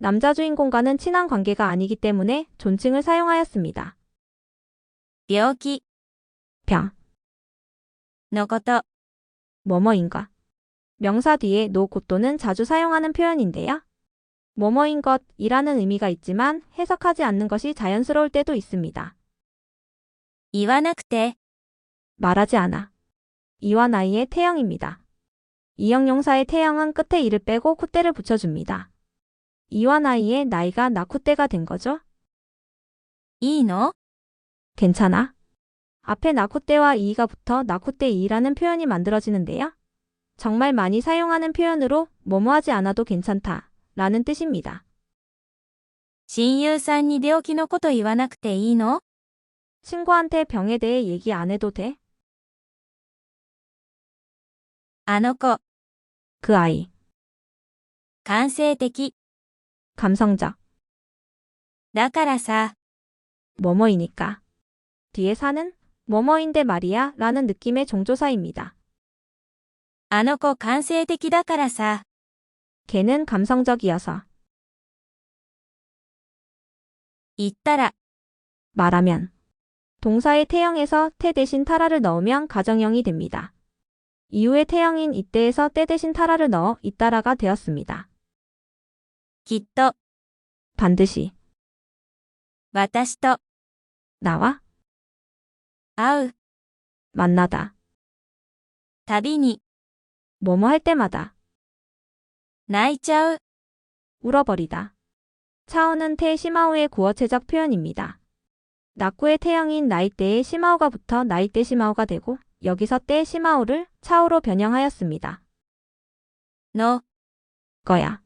남자 주인공과는 친한 관계가 아니기 때문에 존칭을 사용하였습니다. 병기 병 너거도 뭐뭐인가 명사 뒤에 노고 또는 자주 사용하는 표현인데요. 뭐뭐인 것이라는 의미가 있지만 해석하지 않는 것이 자연스러울 때도 있습니다. 이와나크테 말하지 않아. 이와 나이의 태형입니다. 이형용사의 태형은 끝에 이를 빼고 콧대를 붙여줍니다. 이와 나이의 나이가 나콧대가 된 거죠? いいの 괜찮아? 앞에 나콧대와 이가 붙어 나콧대 이라는 표현이 만들어지는데요. 정말 많이 사용하는 표현으로 뭐뭐하지 않아도 괜찮다 라는 뜻입니다. 親友さんに病気のこと言わなくていいの 친구한테 병에 대해 얘기 안 해도 돼? あの子、 그 아이. 感性的。 감성적. だからさ、 뭐뭐이니까. 뒤에 사는 뭐뭐인데 말이야 라는 느낌의 종조사입니다. あの子感性的だからさ、 걔는 감성적이어서 言ったら、 말하면 동사의 태형에서 태 대신 타라를 넣으면 가정형이 됩니다. 이후의 태형인 이때에서 때 대신 타라를 넣어 이따라가 되었습니다. きっと、 반드시 私と、 나와 会う、 만나다 たびに、 뭐뭐 할 때마다 泣いちゃう。 울어버리다. 차오는 태 시마오의 구어체적 표현입니다. 낙구의 태형인 나이대에 시마오가 붙어 나이대 시마오가 되고 여기서 때 시마오를 차오로 변형하였습니다. の、 거야.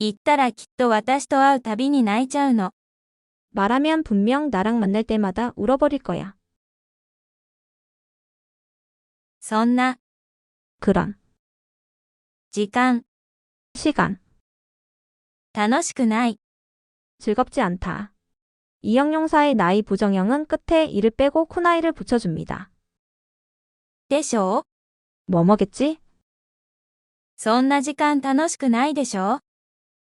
言ったらきっと私と会うたびに泣いちゃうの。 말하면 분명 나랑 만날 때마다 울어버릴 거야. そんな、 그런 時間、 시간 楽しくない。 즐겁지 않다. 이형용사의 나이 부정형은 끝에 이를 빼고 쿠나이를 붙여줍니다. でしょう 뭐뭐겠지? そんな時間楽しくないでしょ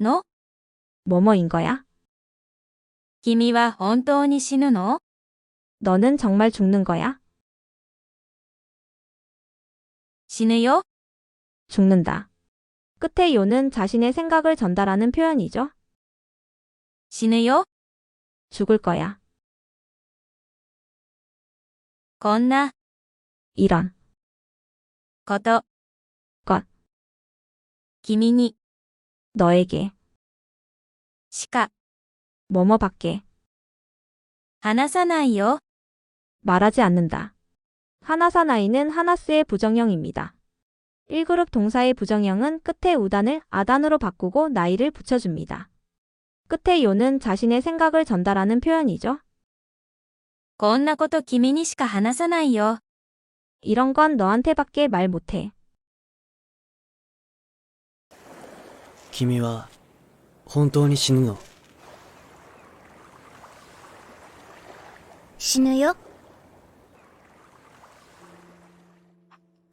の 뭐뭐인 거야? 君は本当に死ぬの 너는 정말 죽는 거야? 死ぬよ 죽는다. 끝에 요는 자신의 생각을 전달하는 표현이죠. 死ぬよ 죽을 거야. こんな 이런 こと。것 君に 너에게 しか 뭐뭐밖에 話さないよ。 말하지 않는다. 하나사나이는 하나스의 부정형입니다. 1그룹 동사의 부정형은 끝에 우단을 아단으로 바꾸고 나이를 붙여줍니다. 끝에 요는 자신의 생각을 전달하는 표현이죠. こんなこと君にしか話さないよ。 이런 건 너한테밖에 말 못해. 君は本当に死ぬの 死ぬよ。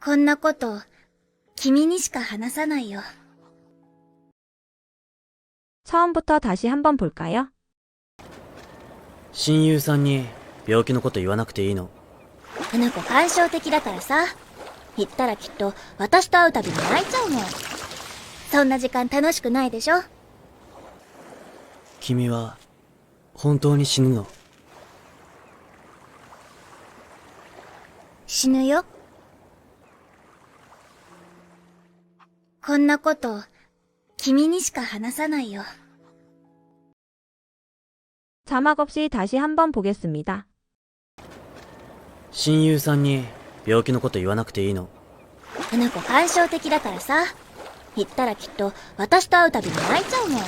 こんなこと、君にしか話さないよ。 처음부터 다시 한번 볼까요? 親友さんに病気のこと言わなくていいの。あの子感傷的だからさ。言ったらきっと私と会うたびに泣いちゃうもん。 そんな時間楽しくないでしょ君は、本当に死ぬの。死ぬよ。こんなこと、君にしか話さないよ。 자막 없이 다시 한번 보겠습니다. 親友さんに病気のこと言わなくていいの。あの子感傷的だからさ。 言ったらきっと私と会うたびに泣いちゃうもん。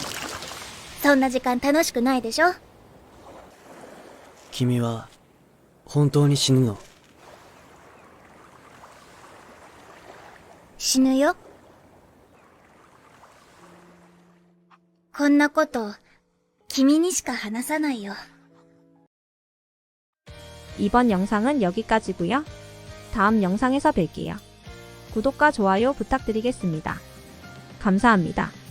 そんな時間楽しくないでしょ君は、本当に死ぬの。死ぬよ。こんなこと、君にしか話さないよ。 이번 영상은 여기까지고요. 다음 영상에서 뵐게요. 구독과 좋아요 부탁드리겠습니다. 감사합니다.